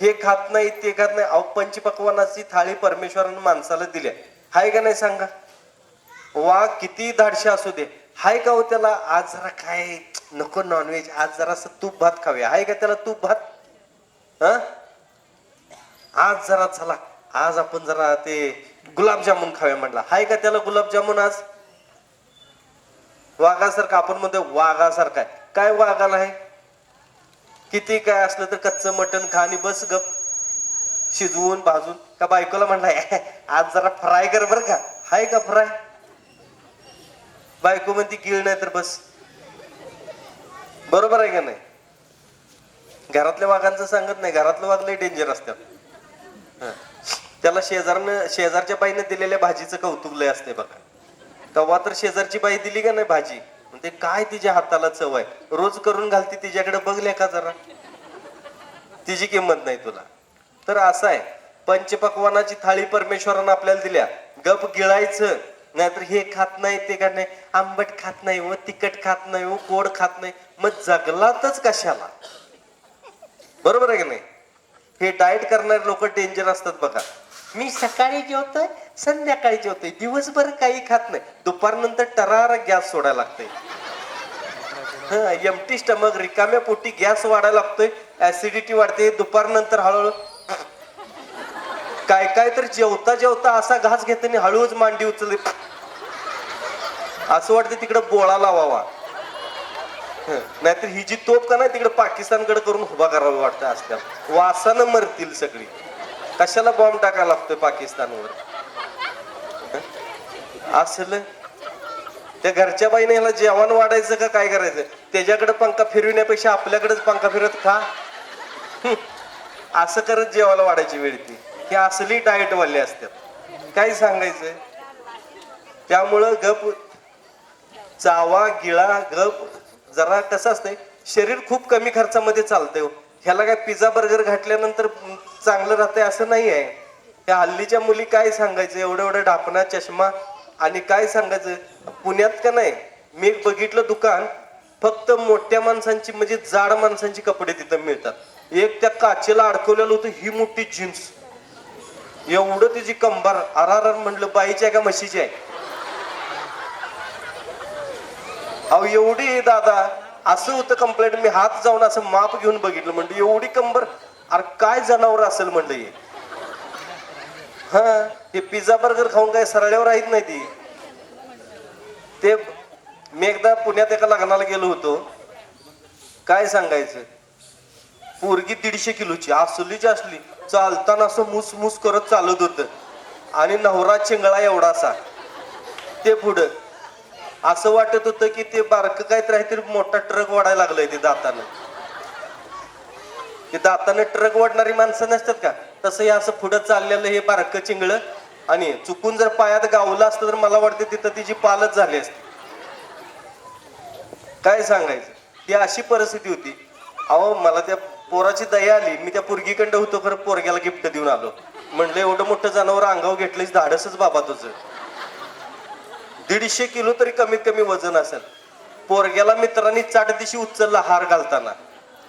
हे खात नाही ते खात नाही. अहो पंचपक्वानाची थाळी परमेश्वरानं माणसाला दिल्या हाय का नाही सांगा? वा किती धाडशे असू दे. हाय का हो त्याला? आज जरा काय नको नॉनव्हेज आज जरा तूप भात खाऊया. हाय का त्याला तूप भात? हा? आज जरा चला. आज आपण जरा ते गुलाबजामुन खाऊया म्हटला. हाय का त्याला गुलाबजामुन आज? वाघासारखा. आपण म्हणतो वाघासारखा आहे. काय वाघाला आहे? किती काय असलं तर कच्चं मटण खा आणि बस गप. शिजवून भाजून. का बायकोला म्हणलाय आज जरा फ्राय कर बरं का. हाय का फ्राय? बायको म्हणती गिळ नाही तर बस. बरोबर आहे का नाही? घरातल्या वाघांचं सांगत नाही. घरातलं वाघ लय डेंजर असतात. त्याला शेजारनं शेजारच्या बाईने दिलेल्या भाजीचं कौतुक लय असते बघा. तेव्हा तर शेजारची बाई दिली का नाही भाजी? म्हणते काय तिच्या हाताला चव आहे? रोज करून घालती तिच्याकडे बघले का जरा. तिची किंमत नाही तुला. तर असं आहे पंचपक्वानाची थाळी परमेश्वरानं आपल्याला दिल्या. गप गिळायचं नाहीतर हे खात नाही ते खात नाही आंबट खात नाही व तिखट खात नाही व गोड खात नाही मग जगलातच कशाला? बरोबर आहे की नाही? हे डाएट करणारे लोक डेंजर असतात बघा. मी सकाळी जेवतोय संध्याकाळी जेवतोय. दिवसभर काही खात नाही. दुपारनंतर टरार गॅस सोडायला लागतंय. हा एमटी स्टमक रिकाम्या पोटी गॅस वाढायला लागतोय. ऍसिडिटी वाढते दुपारनंतर हळूहळू. काय काय तर जेवता जेवता असा घास घेताना हळूहळू हळूच मांडी उचलते असं वाटतं तिकडे बोळा लावावा. हं, नाहीतर ही जी तोप का नाही तिकडे पाकिस्तानकडे करून उभा करावं वाटतं आजकाल वासानं मरतील सगळी. कशाला बॉम्ब टाकायला लागतोय पाकिस्तानवर? असल असलं? त्या घरच्या बाईने ह्याला जेवण वाढायचं का काय करायचं? त्याच्याकडे पंखा फिरविण्यापेक्षा आपल्याकडेच पंखा फिरत खा. असं करत जेवायला वाढायची वेळ ती ही असली डाएट वाले असतात. काय सांगायचं त्यामुळं गप चावा गिळा गप जरा कसं असतंय? शरीर खूप कमी खर्चामध्ये चालतंय हो. ह्याला काय पिझ्झा बर्गर घातल्यानंतर चांगलं राहतंय असं नाही आहे त्या हल्लीच्या मुली काय सांगायचं? एवढं एवढं ढापणा चष्मा आणि काय सांगायचं? पुण्यात का नाही? मी एक बघितलं दुकान फक्त मोठ्या माणसांची म्हणजे जाड माणसांची कपडे तिथं मिळतात. एक त्या काचेला अडकवलेलं होतं ही मोठी जीन्स. एवढं तिची कंबार आर म्हणलं बाईची आहे का म्हशीची आहे? अहो एवढी दादा असं होतं कंप्लेंट मी हात जाऊन असं माप घेऊन बघितलं. म्हणलं एवढी कंबर अरे काय जनावर असेल म्हणलं हे? हा हे पिझ्झा बर्गर खाऊन काय सरळ्यावर राहीत नाही ती. ते मी एकदा पुण्यात एका लग्नाला गेलो होतो. काय सांगायचं? पोरगी दीडशे किलोची असलीची असली चालताना असं मुस मुस करत चालत होत. आणि नवरा चिंगळा एवढासा. ते पुढं असं वाटत होतं की ते बारक काय तर तरी मोठा ट्रक वाढायला लागलाय ते दातानं. ते दातानं ट्रक वाढणारी माणसं नसतात का? तसं हे असं पुढं चाललेलं हे बारक चिंगळ. आणि चुकून जर पायात गावलं असतं तर मला वाटतं तिथं तिची पालच झाली असते. काय सांगायचं? ती अशी परिस्थिती होती. अहो मला त्या पोराची दया आली. मी त्या पोरगीकडं होतो खरं पोरग्याला गिफ्ट देऊन आलो. म्हणलं एवढं मोठं जनावर अंगावर घेतलंच धाडसच बाबा तुझं. दीडशे किलो तरी कमीत कमी वजन असेल. पोरग्याला मित्रांनी चाट दिशी उचलला हार घालताना.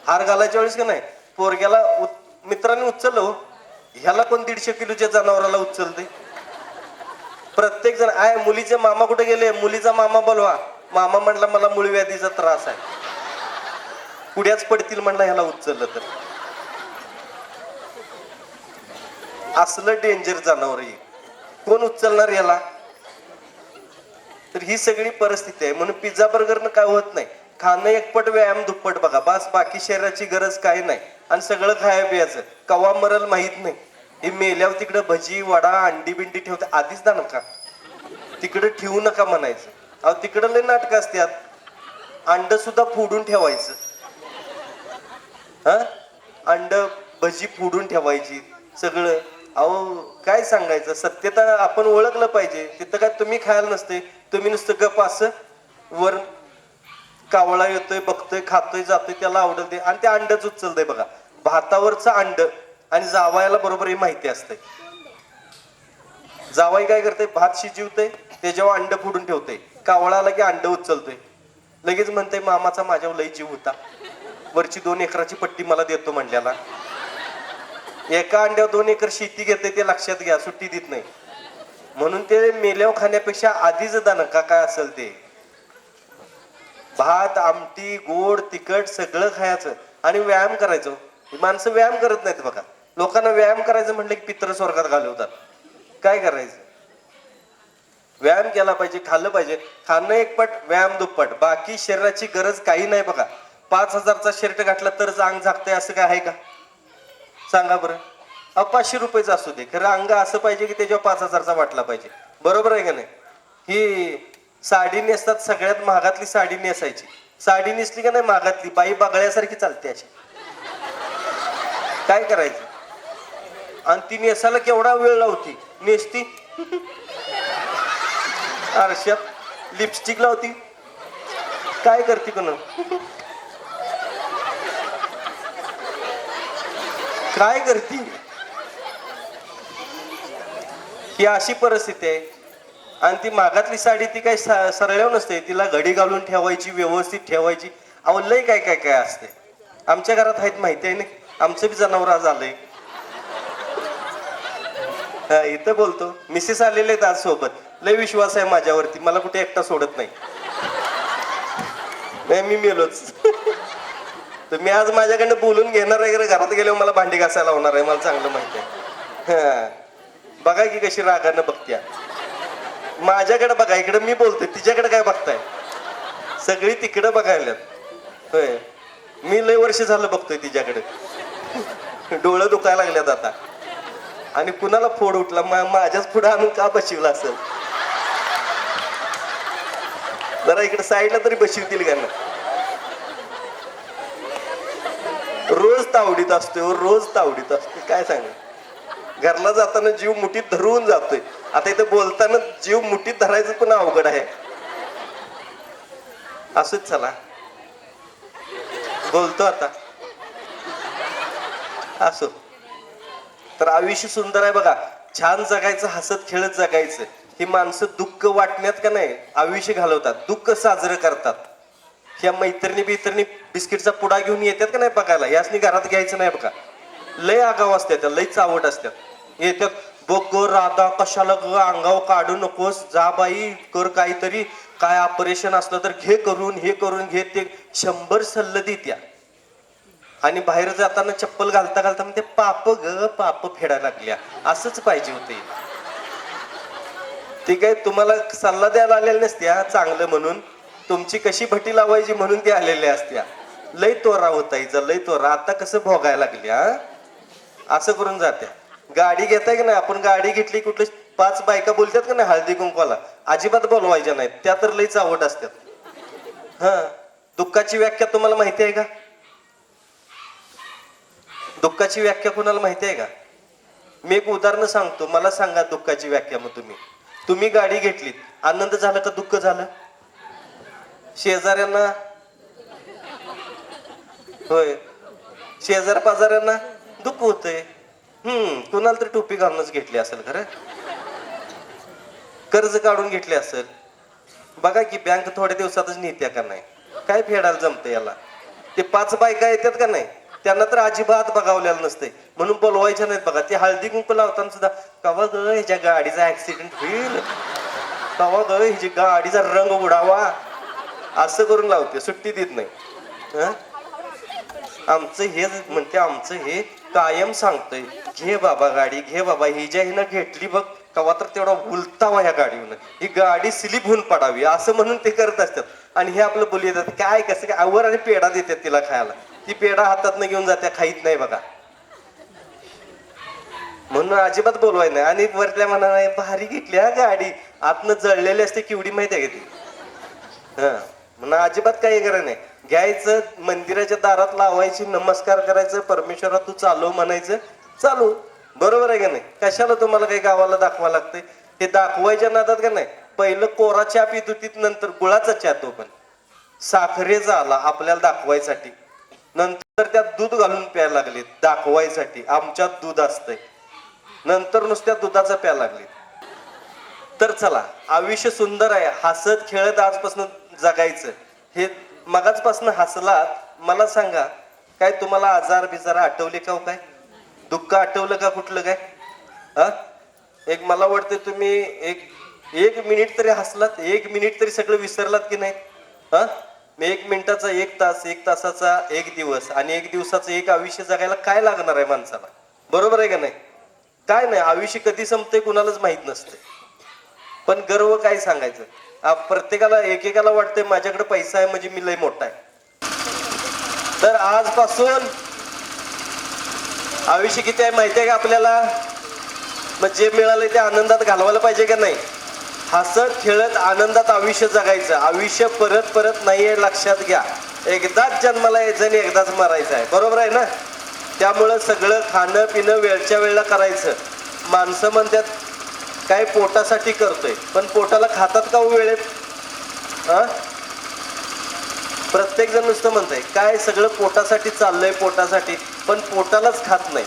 हार घालायच्या वेळेस का नाही पोरग्याला मित्रांनी उचललं हो. ह्याला पण दीडशे किलोच्या जनावराला उचलते प्रत्येक जण आय मुलीचे मामा कुठे गेले? मुलीचा मामा बोलवा. मामा म्हणला मला मूळ व्याधीचा त्रास आहे. पुढ्याच पडतील म्हणला ह्याला उचललं तर. असलं डेंजर जनावर कोण उचलणार याला तर ही सगळी परिस्थिती आहे. म्हणून पिझ्झा बर्गरनं काय होत नाही. खाणं एकपट व्यायाम दुप्पट बघा. बस बाकी शरीराची गरज काय नाही. आणि सगळं खाया पियाचं कवा मरल माहीत नाही. हे मेल्यावर तिकडं भजी वडा अंडी बिंडी ठेवते. आधीच ना नका तिकडं ठेवू नका म्हणायचं. अहो तिकडं लय नाटकं असतात. अंड सुद्धा फोडून ठेवायचं. हा? अंड भजी फोडून ठेवायची. सगळं. अहो काय सांगायचं? सत्यता आपण ओळखलं पाहिजे. तिथं काय तुम्ही खायला नसते. तुम्ही नुसतं गप असं वर कावळा येतोय बघतोय खातोय जातोय त्याला आवडत ते आणि ते अंडच उचलतंय बघा. भातावरचं अंड आणि जावायला बरोबर ही माहिती असते जावाई काय करते भात शिजवते त्याच्यावर अंड फोडून ठेवते कावळाला की अंड उचलतोय. लगेच म्हणते मामाचा माझ्यावर लई जीव होता. वरची दोन एकराची पट्टी मला देतो म्हणल्याला. एका अंड्यावर दोन एकर शेती घेते ते लक्षात घ्या सुट्टी देत नाही. म्हणून ते मेल्याव खाण्यापेक्षा आधीच दान का काय असेल ते? भात आमटी गोड तिखट सगळं खायचं. आणि व्यायाम करायचो. माणसं व्यायाम करत नाहीत बघा. लोकांना व्यायाम करायचं म्हटलं की पित्र स्वर्गात घालवतात. काय करायचं? व्यायाम केला पाहिजे खाल्लं पाहिजे. खाणं एक पट व्यायाम दुप्पट. बाकी शरीराची गरज काही नाही बघा. पाच हजारचा शर्ट घातला तरच अंग झाकतंय असं काय आहे का? सांगा बरं. अहो पाचशे रुपयेचा असू दे. खरं अंग असं पाहिजे की त्याच्यावर पाच हजारचा वाटला पाहिजे. बरोबर आहे का नाही? ही साडी नेसतात सगळ्यात महागातली साडी नेसायची. साडी नेसली का नाही महागातली? बाई बागळ्यासारखी चालते अशी. काय करायचं? आणि ती नेसायला केवढा वेळ लावती? नेसती? आरशात लिपस्टिक लावती. काय करते कोण? काय करती? ही अशी परिस्थिती आहे. आणि ती मागातली साडी ती काही सरळ नसते. तिला घडी घालून ठेवायची व्यवस्थित ठेवायची. अहो लय काय काय काय असते. आमच्या घरात आहेत माहिती आहे ना? आमचं बी जनावर आज आलंय. इथं बोलतो. मिसेस आलेले आहेत आज सोबत. लय विश्वास आहे माझ्यावरती. मला कुठे एकटा सोडत नाही. नाही मी मेलोच. तर मी आज माझ्याकडनं बोलून घेणार आहे घरात गेल्यावर मला भांडी घासायला लावणार आहे. मला चांगलं माहिती आहे. बघा की कशी रागानं बघत्या. माझ्याकडे बघा इकडे मी बोलतोय तिच्याकडे काय बघताय? सगळी तिकडं बघायला होय. मी लय वर्ष झालं बघतोय तिच्याकडे. डोळं दुखायला लागल्यात आता. आणि कुणाला फोड उठला? माझ्याच पुढे आणून का बशिवला असेल? जरा इकडे साईडला तरी बशिवतील का ना? रोज तावडीत असतो रोज तावडीत असतो काय सांग घरला जाताना जीव मुठीत धरून जातोय. आता इथं बोलताना जीव मुठीत धरायचं पण अवघड आहे? असंच चला. बोलतो आता. असो. तर आयुष्य सुंदर आहे बघा. छान जगायचं हसत खेळत जगायचं. ही माणसं दुःख वाटण्यात का नाही? आयुष्य घालवतात. दुःख साजरं करतात. ह्या मैत्रिणी बित्रिणी बिस्किटचा पुडा घेऊन येतात का नाही बघायला? यासनी घरात घ्यायचं नाही बघा. लय आगाव असतात लय चावट असतात. येतात बघ ग राधा कशाला ग? अंगाव काढू नकोस. जा बाई कर काहीतरी. काय ऑपरेशन असलं तर घे करून हे करून घे. ते शंभर सल्ल देत्या. आणि बाहेर जाताना चप्पल घालता घालता ते पाप ग पाप फेडायला लागल्या. असंच पाहिजे होते ते काय तुम्हाला सल्ला द्यायला आलेल्या नसत्या चांगलं म्हणून. तुमची कशी भटी लावायची म्हणून ती आलेल्या असत्या. लय तोरा होता हिचा लय तोरा. आता कसं भोगायला लागल्या असं करून जात्या. गाडी घेताय की नाही? आपण गाडी घेतली कुठली पाच बायका बोलतात का नाही हळदी कुंकवाला? अजिबात बोलवायच्या नाहीत. त्या तर लईच आवड असतात. हा. दुःखाची व्याख्या तुम्हाला माहिती आहे का? दुःखाची व्याख्या कोणाला माहिती आहे का? मी एक उदाहरण सांगतो. मला सांगा दुःखाची व्याख्या मग तुम्ही. तुम्ही गाडी घेतलीत. आनंद झाला का दुःख झालं? शेजाऱ्यांना? होय. शेजार पाजाऱ्यांना दुःख होतंय. हम्म कुणाला तर टोपी घालूनच घेतली असेल खरं. कर्ज काढून घेतले असेल. बघा की बँक थोड्या दिवसातच नेत्या का नाही? काय फेडायला जमतं याला? ते पाच बायका येतात का नाही? त्यांना तर अजिबात बघावलेलं नसते म्हणून बोलवायच्या नाहीत बघा. ते हळदी कुंकू लावताना सुद्धा कवा ग ह्याच्या गाडीचा ऍक्सिडेंट होईल? कवा ग ह्याची गाडीचा रंग उडावा? असं करून लावते. सुट्टी देत नाही. आमचं हे म्हणते आमचं हे कायम सांगतोय घे बाबा गाडी घे बाबा ही ज्या हिनं घेतली बघ कवा तर तेवढा उलतावा ह्या गाडीवर. ही गाडी स्लिप होऊन पडावी असं म्हणून ते करत असतात. आणि हे आपलं बोली येतात काय कसं काय? आवर आणि पेढा देतात तिला खायला. ती पेढा हातात घेऊन जात्या खाईत नाही बघा. म्हणून अजिबात बोलवाय नाही. आणि वरल्या म्हणा भारी घेतली हा गाडी. आतनं जळलेली असते केवढी माहिती आहे का ती? हा. म्हणून अजिबात काही गरज नाही. घ्यायचं मंदिराच्या दारात लावायची नमस्कार करायचं परमेश्वरा तू चालू म्हणायचं. चालू. बरोबर आहे का नाही? कशाला तुम्हाला काही गावाला दाखवा लागतंय? हे दाखवायच्या नादात का नाही? पहिलं कोरा चहा पित होती नंतर गुळाचा चहा तो पण. साखरेचा आला आपल्याला दाखवायसाठी. नंतर त्यात दूध घालून प्यायला लागले दाखवायसाठी. आमच्यात दूध असतंय. नंतर नुसत्या दुधाचा प्या लागले तर चला आयुष्य सुंदर आहे. हसत खेळत आजपासून जगायचं. हे मगाचपासून हसलात. मला सांगा काय तुम्हाला आजार बिजार आठवले का हो काय? दुःख आठवलं का कुठलं काय? हा एक मला वाटतं तुम्ही एक एक मिनिट तरी हसलात एक मिनिट तरी सगळं विसरलात की नाही? हा मी एक मिनिटाचा एक तास एक तासाचा एक दिवस आणि एक दिवसाचं एक आयुष्य जगायला काय लागणार आहे माणसाला? बरोबर आहे का नाही? काय नाही आयुष्य कधी संपते कुणालाच माहीत नसते पण गर्व काय सांगायचं? प्रत्येकाला एकेकाला वाटतंय माझ्याकडे पैसा आहे म्हणजे मी लय मोठा आहे. तर आजपासून आयुष्य किती आहे माहिती आहे का आपल्याला? मग जे मिळालंय ते आनंदात घालवायला पाहिजे का नाही? हसत खेळत आनंदात आयुष्य जगायचं. आयुष्य परत परत नाही आहे लक्षात घ्या. एकदाच जन्माला यायचं आणि एकदाच मरायचं आहे. बरोबर आहे ना? त्यामुळं सगळं खाणं पिणं वेळच्या वेळेला करायचं. माणसं म्हणतात काय पोटासाठी करतोय? पण पोटाला खातात का हो वेळेत प्रत्येक जण नुसतं म्हणतंय काय सगळं पोटासाठी चाललंय पोटासाठी. पण पोटालाच खात नाही.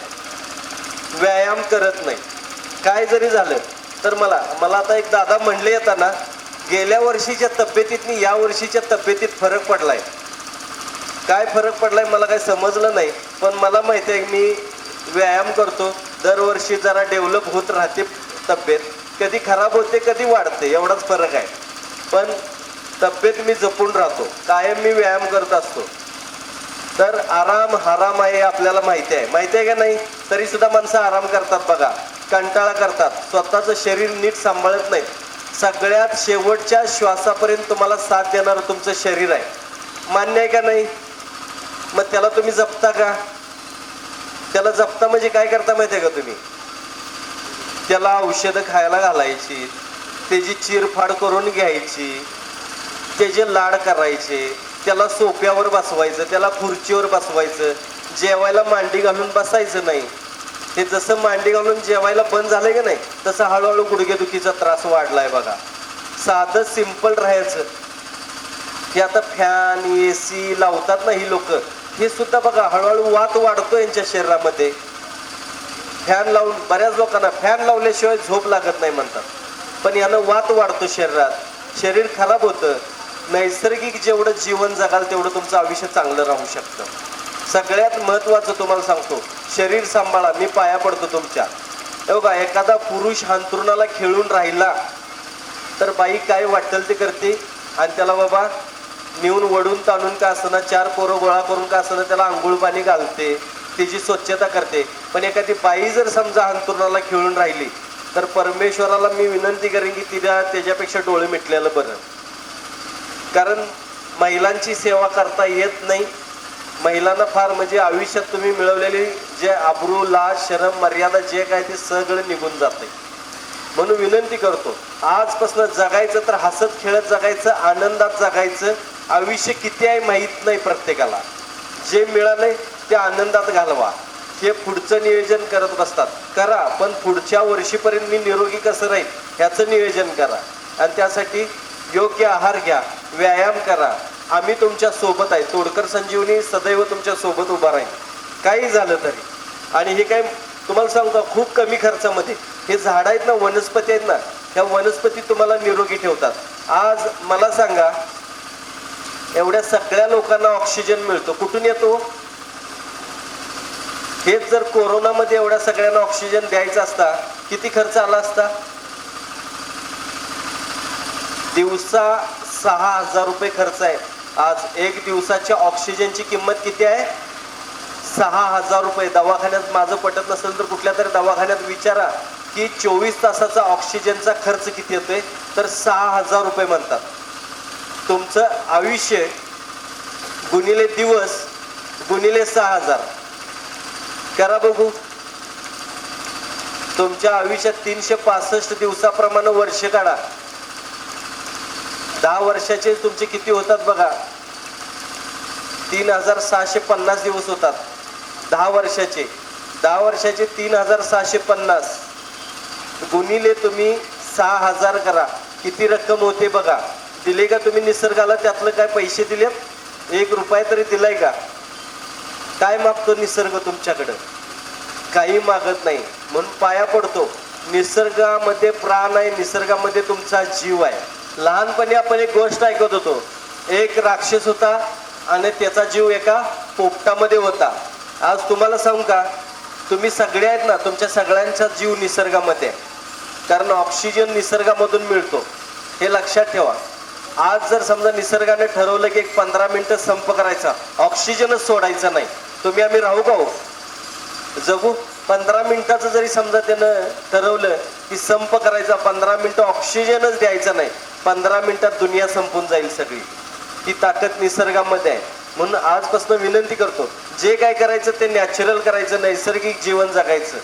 व्यायाम करत नाही. काय जरी झालं तर मला मला आता एक दादा म्हणले येताना गेल्या वर्षीच्या तब्येतीतनी या वर्षीच्या तब्येतीत फरक पडलाय. काय फरक पडलाय मला काही समजलं नाही पण मला माहिती आहे मी व्यायाम करतो. दरवर्षी जरा डेव्हलप होत राहते. तब्येत. कधी खराब होते कधी वाढते एवढाच फरक आहे. पण तब्येत मी जपून राहतो. कायम मी व्यायाम करत असतो. तर आराम हराम आहे हे आपल्याला माहिती आहे. माहिती आहे का नाही? तरी सुद्धा माणसं आराम करतात बघा. कंटाळा करतात. स्वतःचं शरीर नीट सांभाळत नाहीत. सगळ्यात शेवटच्या श्वासापर्यंत तुम्हाला साथ देणारं तुमचं शरीर आहे. मान्य आहे का नाही? मग त्याला तुम्ही जपता का? त्याला जपता म्हणजे काय करता माहिती आहे का तुम्ही? त्याला औषधं खायला घालायची त्याची चिरफाड करून घ्यायची त्याचे लाड करायचे त्याला सोप्यावर बसवायचं त्याला खुर्चीवर बसवायचं जेवायला मांडी घालून बसायचं नाही. ते जसं मांडी घालून जेवायला बंद झालं का नाही तसं हळूहळू गुडघेदुखीचा त्रास वाढलाय बघा. साधं सिंपल राहायचं. हे आता फॅन ए सी लावतात ना ही लोक हे सुद्धा बघा हळूहळू वात वाढतो यांच्या शरीरामध्ये. फॅन लावून बऱ्याच लोकांना फॅन लावल्याशिवाय झोप लागत नाही म्हणतात. पण यानं वात वाढतो शरीरात. शरीर खराब होतं. नैसर्गिक जेवढं जीवन जगाल तेवढं तुमचं आयुष्य चांगलं राहू शकतं. सगळ्यात महत्त्वाचं तुम्हाला सांगतो शरीर सांभाळा मी पाया पडतो तुमच्या. बघा एखादा पुरुष अंतरुणाला खेळून राहिला तर बाई काय वाटेल ते करते? आणि त्याला बाबा नेऊन वडून ताणून का असताना चार पोरं गोळा करून का असताना त्याला आंघोळ पाणी घालते तिची स्वच्छता करते. पण एखादी बाई जर समजा अंतुरणाला खेळून राहिली तर परमेश्वराला मी विनंती करेन की तिला त्याच्यापेक्षा डोळे मिटलेलं बरं. कारण महिलांची सेवा करता येत नाही. महिलांना फार म्हणजे आयुष्यात तुम्ही मिळवलेली जे आबरू लाज शरम मर्यादा जे काय ते सगळं निघून जाते. म्हणून विनंती करतो आजपासून जगायचं तर हसत खेळत जगायचं आनंदात जगायचं आयुष्य किती आहे माहीत नाही प्रत्येकाला. जे मिळालंय ते आनंदात घालवा. हे पुढचं नियोजन करत बसतात. करा पण पुढच्या वर्षीपर्यंत मी निरोगी कसं राहील ह्याचं नियोजन करा. आणि त्यासाठी योग्य आहार घ्या व्यायाम करा. आम्ही तुमच्यासोबत आहे. तोडकर संजीवनी सदैव तुमच्यासोबत उभा राहील काही झालं तरी. आणि हे काय तुम्हाला सांगू का खूप कमी खर्चामध्ये. हे झाडं आहेत ना वनस्पती आहेत ना ह्या वनस्पती तुम्हाला निरोगी ठेवतात. आज मला सांगा एवढ्या सगळ्या लोकांना ऑक्सिजन मिळतो. कुठून येतो? हेच जर कोरोनामध्ये एवढ्या सगळ्यांना ऑक्सिजन द्यायचा असता किती खर्च आला असता? दिवसा सहा हजार रुपये खर्च आहे. आज एक दिवसाच्या ऑक्सिजनची किंमत किती आहे? सहा हजार रुपये. दवाखान्यात माझं पटत नसेल तर कुठल्या तरी दवाखान्यात विचारा की चोवीस तासाचा ऑक्सिजनचा खर्च किती येतोय? तर सहा हजार रुपये म्हणतात. तुमचं आयुष्य गुणिले दिवस गुणिले सहा हजार. करा बघू. तुमच्या आयुष्यात तीनशे पासष्ट दिवसाप्रमाणे वर्ष काढा. दहा वर्षाचे तुमचे किती होतात बघा? तीन हजार सहाशे पन्नास दिवस होतात. दहा वर्षाचे. दहा वर्षाचे तीन हजार सहाशे पन्नास. गुणिले तुम्ही सहा हजार करा. किती रक्कम होते बघा. दिले का तुम्ही निसर्गाला? त्यातलं काय पैसे दिलेत? एक रुपये तरी दिलाय का? काय मागतो निसर्ग तुमच्याकडं? काही मागत नाही. म्हणून पाया पडतो. निसर्गामध्ये प्राण आहे निसर्गामध्ये तुमचा जीव आहे. लहानपणी आपण एक गोष्ट ऐकत होतो. एक राक्षस होता आणि त्याचा जीव एका पोपटामध्ये होता. आज तुम्हाला सांगू का? तुम्ही सगळे आहेत ना तुमच्या सगळ्यांचा जीव निसर्गामध्ये आहे. कारण ऑक्सिजन निसर्गामधून मिळतो. हे लक्षात ठेवा. आज जर समजा निसर्गाने ठरवलं की एक पंधरा मिनटं संप करायचा ऑक्सिजनच सोडायचा नाही. तुम्ही आम्ही राहू का हो? जगू. पंधरा मिनिटाचं जरी समजा त्यानं ठरवलं की संप करायचा पंधरा मिनिटं ऑक्सिजनच द्यायचा नाही. पंधरा मिनिटात दुनिया संपून जाईल सगळी. ती ताकद निसर्गामध्ये आहे. म्हणून आजपासून विनंती करतो जे काय करायचं ते नॅचरल करायचं नैसर्गिक जीवन जगायचं.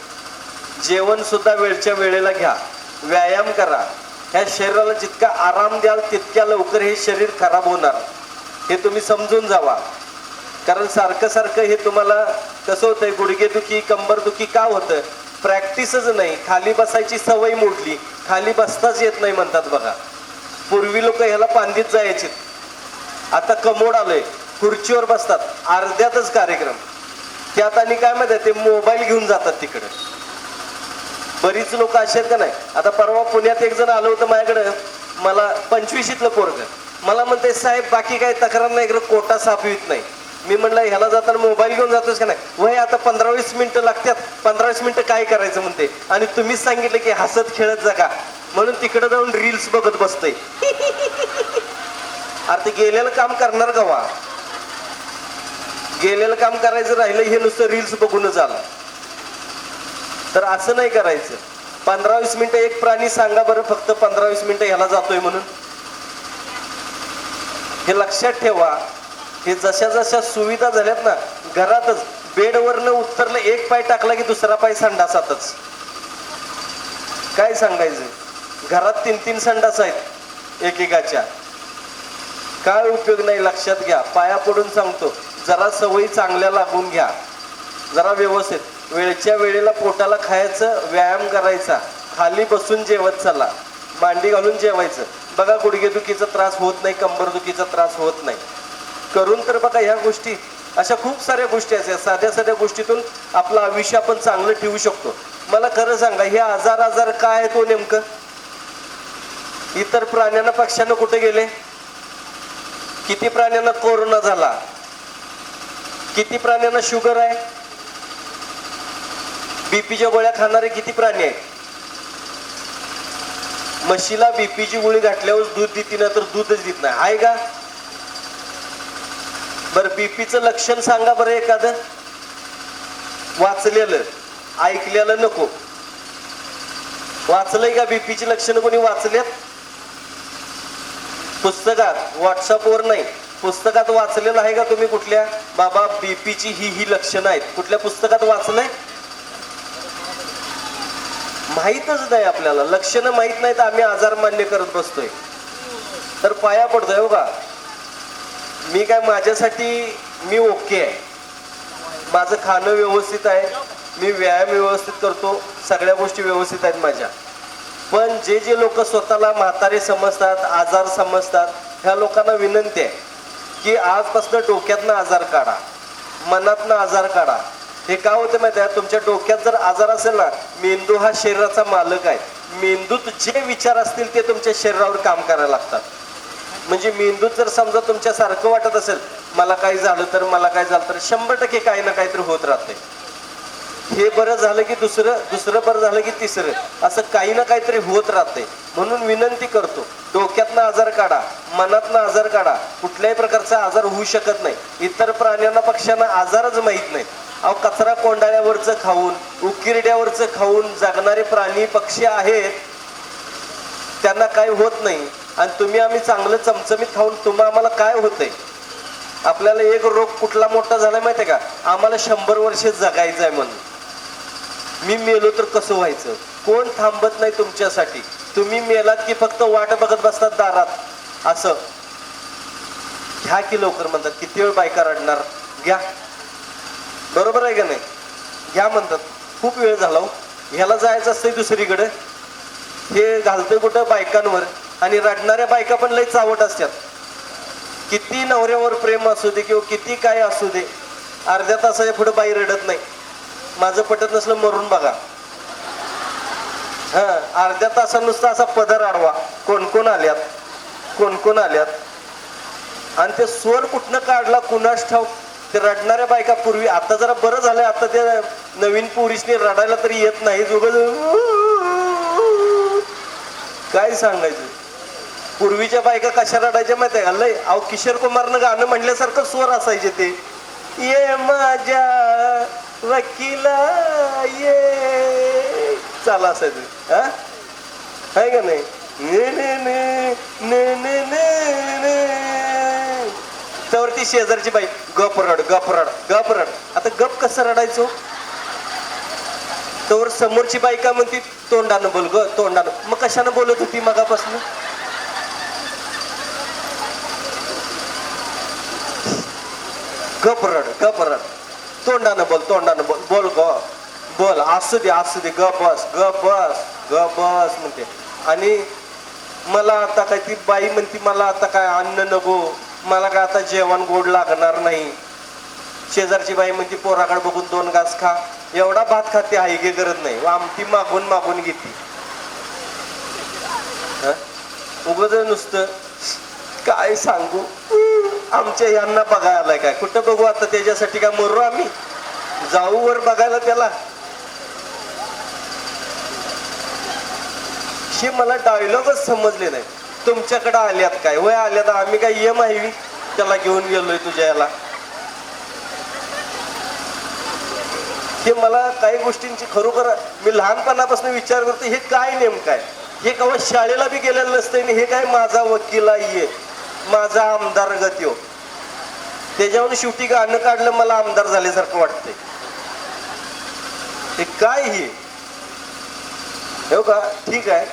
जेवण सुद्धा वेळच्या वेळेला घ्या. व्यायाम करा. ह्या शरीराला जितका आराम द्याल तितक्या लवकर हे शरीर खराब होणार. हे तुम्ही समजून जावा. कारण सारखं सारखं हे तुम्हाला कसं होतंय गुडघेदुखी कंबरदुखी का होतं? प्रॅक्टिसच नाही. खाली बसायची सवय मोडली. खाली बसताच येत नाही म्हणतात बघा. पूर्वी लोक ह्याला पांदीत जायचे. आता कमोड आलोय. खुर्चीवर बसतात. अर्ध्यातच कार्यक्रम. त्यात आणि काय माहिती आहे, ते मोबाईल घेऊन जातात तिकडे. बरीच लोक असे आहेत का नाही? आता परवा पुण्यात एक जण आलं होतं माझ्याकडं. मला पंचवीशीतलं पोरग. मला म्हणते साहेब बाकी काही तक्रार नाही इकडं कोटा साफ नाही. मी म्हणलं ह्याला जाताना मोबाईल घेऊन जातोस का नाही? वय आता पंधरा वीस मिनिटं लागतात. पंधरा वीस मिनिटं काय करायचं? म्हणते. आणि तुम्हीच सांगितलं की हसत खेळत जगा. म्हणून तिकडे जाऊन रील्स बघत बसतोय. अरे ते गेलेलं काम करणार का वा गेलेलं काम करायचं राहिलं हे नुसतं रील्स बघूनच आलं. तर असं नाही करायचं. पंधरा वीस मिनिटं एक प्राणी सांगा बरं फक्त पंधरा वीस मिनिटं ह्याला जातोय म्हणून. हे लक्षात ठेवा. हे जशा जशा सुविधा झाल्यात ना घरातच बेडवरनं उत्तरलं एक पाय टाकला की दुसरा पाय संडासातच काय सांगायचं? घरात तीन तीन संडास आहेत एकेकाच्या. काय उपयोग नाही लक्षात घ्या. पाया पडून सांगतो. जरा सवयी चांगल्या लागून घ्या. जरा व्यवस्थित. वेळच्या वेळेला पोटाला खायचं व्यायाम करायचा. खाली बसून जेवत चला. मांडी घालून जेवायचं. बघा गुडघेदुखीचा त्रास होत नाही कंबरदुखीचा त्रास होत नाही. करून तर बघा ह्या गोष्टी अशा खूप साऱ्या गोष्टी असतात साध्या साध्या गोष्टीतून आपलं आयुष्य आपण चांगलं ठेवू शकतो. मला खरं सांगा हे आजार आजार काय आहे तो हो नेमकं? इतर प्राण्यांना पक्ष्यांना कुठे गेले? किती प्राण्यांना कोरोना झाला? किती प्राण्यांना शुगर आहे? बीपीच्या गोळ्या खाणारे किती प्राणी आहेत? म्हशीला बीपीची गोळी घातल्यावर दूध देते ना तर दूधच देत नाही. आहे का? बर बीपीचं लक्षण सांगा बरं एखादं. वाचलेलं ऐकलेलं नको. वाचलंय का बीपीची लक्षणं कोणी वाचलेत पुस्तकात व्हॉट्सअपवर नाही. पुस्तकात वाचलेलं आहे का तुम्ही कुठल्या? बाबा बीपीची ही ही लक्षणं आहेत. कुठल्या पुस्तकात वाचलंय? माहीतच नाही आपल्याला. लक्षणं माहीत नाही तर आम्ही आजार मान्य करत बसतोय. तर पाया पडतोय हो का? मी काय माझ्यासाठी मी ओके आहे. माझं खाणं व्यवस्थित आहे. मी व्यायाम व्यवस्थित करतो. सगळ्या गोष्टी व्यवस्थित आहेत माझ्या. पण जे जे लोक स्वतःला म्हातारे समजतात आजार समजतात ह्या लोकांना विनंती आहे की आजपासून डोक्यातनं आजार काढा. मनातनं आजार काढा. हे का होते माहिती आहे? तुमच्या डोक्यात जर आजार असेल ना मेंदू हा शरीराचा मालक आहे. मेंदूत जे विचार असतील ते तुमच्या शरीरावर काम करायला लागतात. म्हणजे मेंदूत जर समजा तुमच्या सारखं वाटत असेल मला काय झालं तर मला काय झालं तर शंभर टक्के काही ना काहीतरी होत राहते हे बरं झालं की दुसरं दुसरं बरं झालं की तिसरं असं काही ना काहीतरी होत राहते म्हणून विनंती करतो डोक्यातनं आजार काढा मनातनं आजार काढा. कुठल्याही प्रकारचा आजार होऊ शकत नाही. इतर प्राण्यांना पक्ष्यांना आजारच माहीत नाही अहो कचरा कोंडाळ्यावरचं खाऊन उकिरड्यावरचं खाऊन जगणारे प्राणी पक्षी आहेत. त्यांना काय होत नाही. आणि तुम्ही आम्ही चांगलं चमचमीत खाऊन तुम्हा आम्हाला काय होतंय? आपल्याला एक रोग कुठला मोठा झाला माहितीये का? आम्हाला शंभर वर्ष जगायचं आहे म्हणून. मी मेलो तर कसं व्हायचं? कोण थांबत नाही तुमच्यासाठी? तुम्ही मेलात की फक्त वाट बघत बसतात दारात? असं. घ्या की लवकर म्हणतात. किती वेळ बायका रडणार? घ्या. बरोबर आहे का नाही? घ्या म्हणतात. खूप वेळ झाला हो. ह्याला जायचं असतंय दुसरीकडे. हे घालतोय कुठं? बायकांवर. आणि रडणाऱ्या बायका पण लई चावट असतात. किती नवऱ्यावर प्रेम असू दे किंवा किती काय असू दे अर्ध्या तासाच्या पुढे बाई रडत नाही. माझं पटत नसलं मरून बघा. हा अर्ध्या तासा नुसता असा पदर आडवा. कोण कोण आल्यात? कोण कोण आल्यात? आणि ते स्वर कुठनं काढला कुणास ठाव ते रडणाऱ्या बायका पूर्वी आता जरा बरं झालंय. आता ते नवीन पोरीसने रडायला तरी येत नाही जोग काय सांगायचं? पूर्वीच्या बायका कशा रडायच्या माहिती आहे का? लय अहो किशोर कुमारनं गाणं म्हणल्यासारखं स्वर असायचे ते. ये माझ्या वकिला ये. चाला असायचं. हा? आहे का नाही? ने ने ने ने ने ने ने. त्यावरती शेजारची बाई गप रड गप रड गप रड. आता गप कसं रडायचो? तवर समोरची बायका म्हणती तोंडानं बोल ग तोंडानं. मग कशानं बोलत होती मगापासून? गपरड गपरड तोंडानं बोल तोंडानं बोल. बोल ग. बोल. असू दे असू दे गप बस ग बस ग बस म्हणते. आणि मला आता काय ती बाई म्हणती मला आता काय अन्न नको. मला काय आता जेवण गोड लागणार नाही. शेजारची बाई म्हणती पोराकडे बघून दोन घास खा. एवढा भात खाते आई गे करत नाही. आमटी मागून मागून घेते. उगच नुसतं काय सांगू? आमच्या यांना बघायला आलाय काय? कुठं बघू आता? त्याच्यासाठी काय मरू आम्ही? जाऊ वर बघायला त्याला. हे मला डायलॉगच समजले नाही. तुमच्याकडे आल्यात काय? वय आल्यात. आम्ही काय ये आहे त्याला घेऊन गेलोय तुझ्या याला. हे मला काही गोष्टींची खरोखर मी लहानपणापासून विचार करतो हे काय नेमकं आहे? हे कवा शाळेला बी गेलेलं नसतं आणि हे काय माझा वकील आहे? माझा आमदार गत्यो त्याच्यावर शेवटी गाणं काढलं मला आमदार झाल्यासारखं वाटतंय. हे काय हे? हो का ठीक आहे.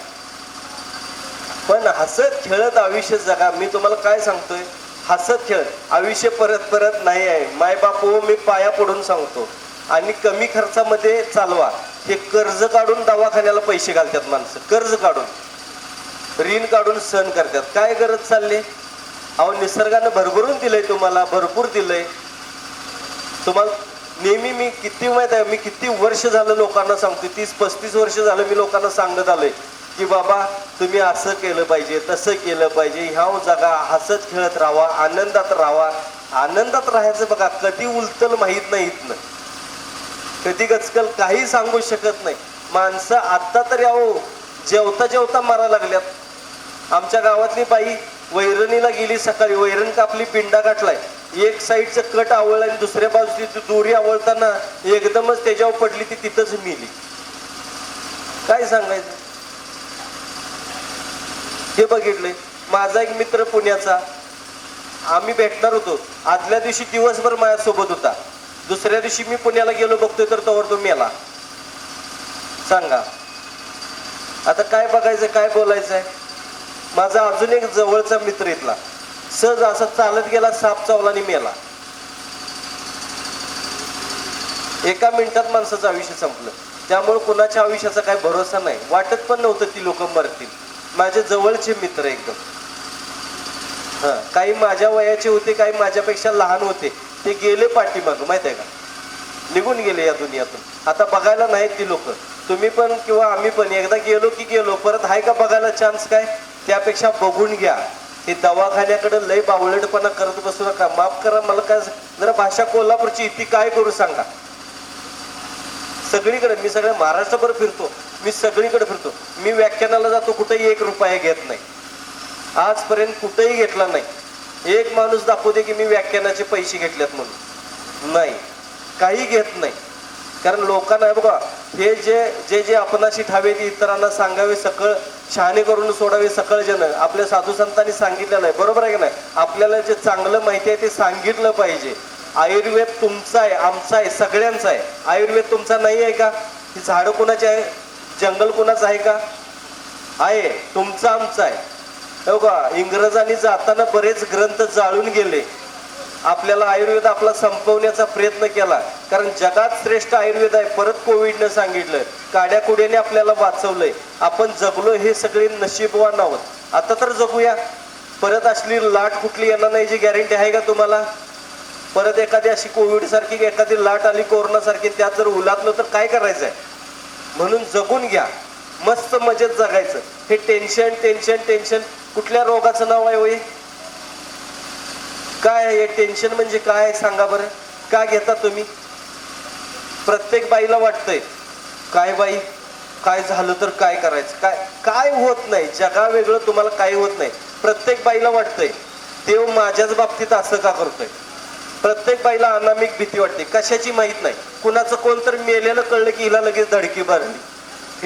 पण हसत खेळत आयुष्य जगा. मी तुम्हाला काय सांगतोय? हसत खेळत आयुष्य परत परत नाही आहे. माय बापू हो, मी पाया पडून सांगतो. आणि कमी खर्चामध्ये चालवा. हे कर्ज काढून दवाखान्याला पैसे घालतात माणसं. कर्ज काढून. ऋण काढून सण करतात. काय गरज चालली? अहो निसर्गानं भरभरून दिलंय तुम्हाला भरपूर दिलंय. तुम्हाला नेहमी मी किती माहीत आहे मी किती वर्ष झालं लोकांना सांगतो तीस पस्तीस वर्ष झालं मी लोकांना सांगत आलोय की बाबा तुम्ही असं केलं पाहिजे तसं केलं पाहिजे ह्या जागा हसत खेळत राहा आनंदात राहा आनंदात राहायचं बघा कधी उलतल माहीत नाही इथनं कधी गचकल काही सांगू शकत नाही. माणसं आत्ता तरी अहो जेवता जेवता मारा लागल्यात. आमच्या गावातली बाई वैरणीला गेली सकाळी. वैरण कापली पिंडा गाठलाय. एक साईडचं कट आवळलं आणि दुसऱ्या बाजूची ती दोरी आवळताना एकदमच त्याच्यावर पडली ती तिथंच मिली. काय सांगायचं? हे बघितले माझा एक मित्र पुण्याचा. आम्ही भेटणार होतो. आदल्या दिवशी दिवसभर माझ्यासोबत होता. दुसऱ्या दिवशी मी पुण्याला गेलो बघतोय तर तोवर तो मेला. सांगा. आता काय बघायचं काय बोलायचं आहे माझा अजून एक जवळचा मित्र इथला. सहज असं चालत गेला साप चावला आणि मेला. एका मिनिटात माणसाचं आयुष्य संपलं. त्यामुळे कुणाच्या आयुष्याचा काही भरोसा नाही. वाटत पण नव्हतं ती लोक मरतील. माझे जवळचे मित्र एकदम. हा काही माझ्या वयाचे होते काही माझ्यापेक्षा लहान होते. ते गेले पाठीमाग माहीत आहे का? निघून गेले या दुनियातून. आता बघायला नाहीत ती लोक. तुम्ही पण किंवा आम्ही पण एकदा गेलो की गेलो. परत आहे का बघायला चान्स काय? त्यापेक्षा बघून घ्या. हे दवाखान्याकडे लय बावळटपणा करत बसू नका. माफ करा मला काय जरा भाषा कोल्हापूरची इथे काय करू सांगा. सगळीकडे मी सगळ्या महाराष्ट्रभर फिरतो. मी सगळीकडे फिरतो. मी व्याख्यानाला जातो कुठेही एक रुपया घेत नाही. आजपर्यंत कुठेही घेतला नाही. एक माणूस दाखवू दे की मी व्याख्यानाचे पैसे घेतलेत म्हणून. नाही. काही घेत नाही. कारण लोकांना बघा हे जे जे जे आपणाशी ठावे ते इतरांना सांगावे सकळ शहाणे करून सोडावे सकळ जन आपल्या साधू संतांनी सांगितलेलं आहे बरोबर आहे की नाही? आपल्याला जे चांगलं माहिती आहे ते सांगितलं पाहिजे. आयुर्वेद तुमचा आहे आमचा आहे सगळ्यांचा आहे. आयुर्वेद तुमचा नाही आहे का? ही झाडं कोणाची आहे? जंगल कोणाचं आहे का? आहे. तुमचा आमचा आहे. हो का? इंग्रजांनी जाताना बरेच ग्रंथ जाळून गेले. आपल्याला आयुर्वेद आपला संपवण्याचा प्रयत्न केला. कारण जगात श्रेष्ठ आयुर्वेद आहे. परत कोविडनं सांगितलं. काड्याकुड्याने आपल्याला वाचवलंय. आपण जगलो हे सगळे नशीबवान आहोत. आता तर जगूया. परत असली लाट कुठली येणार नाही जी गॅरंटी आहे का तुम्हाला? परत एखादी अशी कोविड सारखी एखादी लाट आली कोरोना सारखी त्यात जर उलातलं तर काय करायचं आहे म्हणून जगून घ्या. मस्त मजेत जगायचं. हे टेन्शन टेन्शन टेन्शन कुठल्या रोगाचं नाव आहे होय काय आहे? हे टेन्शन म्हणजे काय सांगा बरं. का घेता तुम्ही? प्रत्येक बाईला वाटतंय. काय बाई? काय झालं तर काय करायचं? काय काय होत नाही? जगा वेगळं तुम्हाला काय होत नाही. प्रत्येक बाईला वाटतंय. देव माझ्याच बाबतीत असं का करतोय? प्रत्येक बाईला अनामिक भीती वाटते. कशाची माहीत नाही. कुणाचं कोण तर मेलेलं कळलं की हिला लगेच धडकी भरली.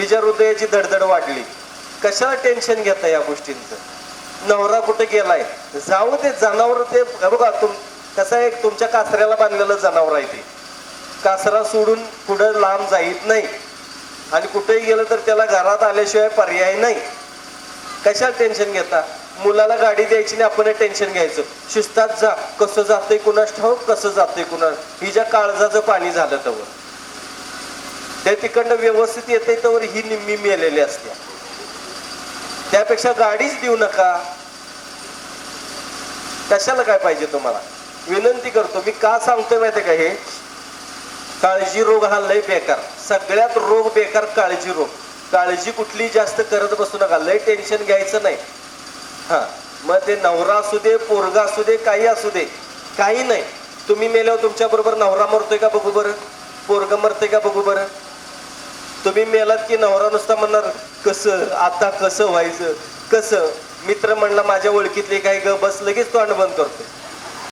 हिच्या हृदयाची धडधड वाढली. कशाला टेन्शन घेता या गोष्टींचं? नवरा कुठे गेलाय? जाऊ ते जनावर ते बघा तुम कसं आहे तुमच्या कासऱ्याला बांधलेलं जनावर आहे ते. कासरा सोडून पुढे लांब जाईत नाही. आणि कुठेही गेलं तर त्याला घरात आल्याशिवाय पर्याय नाही. कशाला टेन्शन घेता? मुलाला गाडी द्यायची नाही आपण टेन्शन घ्यायचं. शिस्तात जा. कसं जातंय कुणास ठाऊक कसं जातंय कुणास? हिच्या काळजाचं पाणी झालं तवर. त्या तिकडनं व्यवस्थित येते तवर ही निम्मी मेलेली असते त्यापेक्षा गाडीच देऊ नका. कशाला काय पाहिजे तुम्हाला? विनंती करतो मी का सांगतोय माहिती का हे? काळजी रोग हा लय बेकार. सगळ्यात रोग बेकार काळजी रोग. काळजी कुठली जास्त करत बसू नका लय टेन्शन घ्यायचं नाही. हा मग ते नवरा असू दे पोरगा असू दे काही असू दे काही नाही. तुम्ही मेल्यावर तुमच्याबरोबर नवरा मरतोय का बघू बरं? पोरग मरतोय का बघू बरं? तुम्ही मेलात की नवरा नुसता म्हणणार कसं आता कसं व्हायचं? कसं? मित्र म्हणला माझ्या ओळखीतले काही ग? बस लगेच तोंड बंद करतो